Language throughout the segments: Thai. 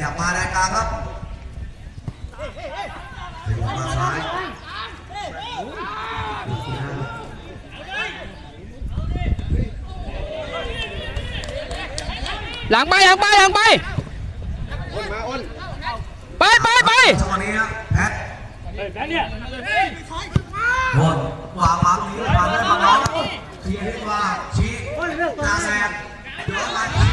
อยากมาแดนกลางครับถึงมาซ้ายหลังไปหลังไปหลังไปอ้นมาอ้นไปไปไปจังหวะนี้ครับแพทแบงค์เนี่ยวนวางวางนี้วางได้มาน้องชี้ให้ว่าชี้ตาแซมเดี๋ยวมาชี้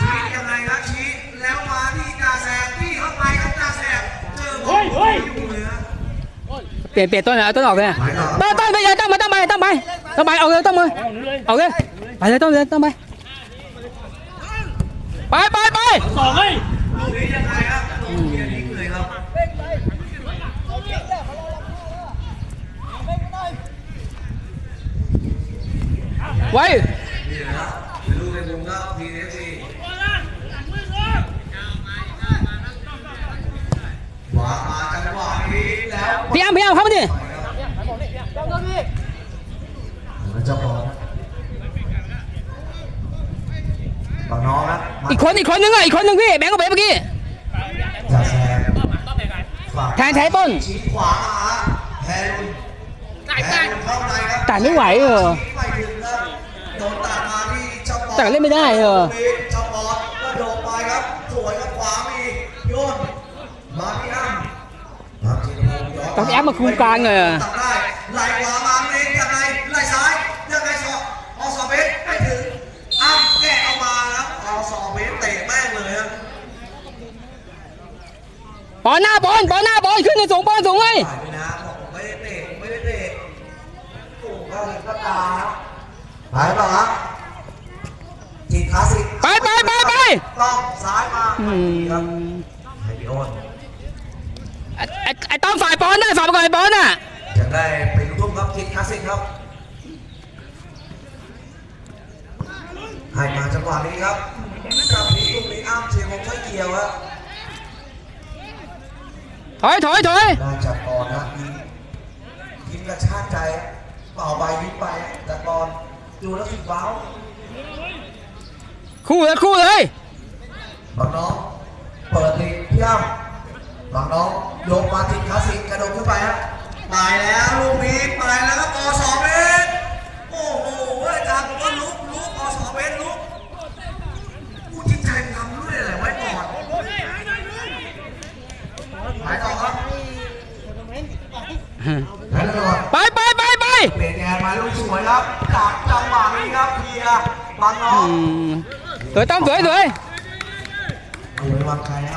ชี้ยังไงครับชี้แล้วมาที่ตาแซมที่เข้าไปครับตาแซมเจอผม อยู่เลยนะเปลี่ยนเปลี่ยนต้นเลยเอาต้นออกเลยไปต่อต้ แล้วพี่อ้ำพี่อ้ำเข้ามาดิมันจะบอลบางน้องนะอีกคนอีกคนนึงอะอีกคนนึงพี่แบงค์ก็ไปเมื่อกี้จะแซงฝากแทนแทนต้นชี้ขวามาแทนลุนแทนลุนเข้าในครับแต่ไม่ไหวเออชี้ไปถึงครับโดนตัดมาที่เจ้าบอลแต่เล่นไม่ได้เออ เจ้าบอลก็โดดไปครับสวยครับขวามีโยนมาที่อ้ำมาที่ พงศ์ย้นต้องแอปมาคุมกลางเลยอะตัดได้ไหลขวามาเองยังไงไหลซ้ายยังไงสอบอสอเบสไม่ถึงอ้ำแกะเอามาครับอสอเบสเตะแม่งเลยครับบอลหน้าบอลบอลหน้าบอลขึ้นในสูงบอลสูงเลยถ่ายไปนะบอกผมไม่ได้เตะไม่ได้เตะโอ้โหก็เห็นก็ตาครับไปต่อครับจีคลาสสิกไปไปไปไปต้องซ้ายมาอืครับมให้พี่โอนไอ้ไอ้ไอ้ต้อมฝ่ายบอล น่ะฝ่ายปบอลน่ะจะได้เป็นลูกทุ่งครับจีคลาสสิกครับให้มาจังหวะนี้ครับกับนี้ลูกนี้อ้ำเชียร์ผมช่วยเกี่ยวครับถอยถอยถอยน่าจะก่อนนะยิงยิงกระชากใจเป่าใบยิงไปแต่ก่อนดูแล้วสิว้าวคู่เลยคู่เลยบางน้องเปิดลีกพี่อ้ำ บางน้องโยกมาติดคลาสสิกกระโดดขึ้นไปฮะไปแล้วลูกนี้ไปแล้วครับอสอเมตรโอ้โหอาจารย์บอกว่าลุกลุกอสอเมตรลุกผู้จิตใจทำด้วยอะไรไว้ก่อนไปต่อครับไปต่อครับไปไปไปไปเปลี่ยนแอนมาลูกสวยครับจากจังหวะนี้ครับเพียร์บางน้ออืงมสวยต้อมสวยสวยเอาไว้วางใครครับ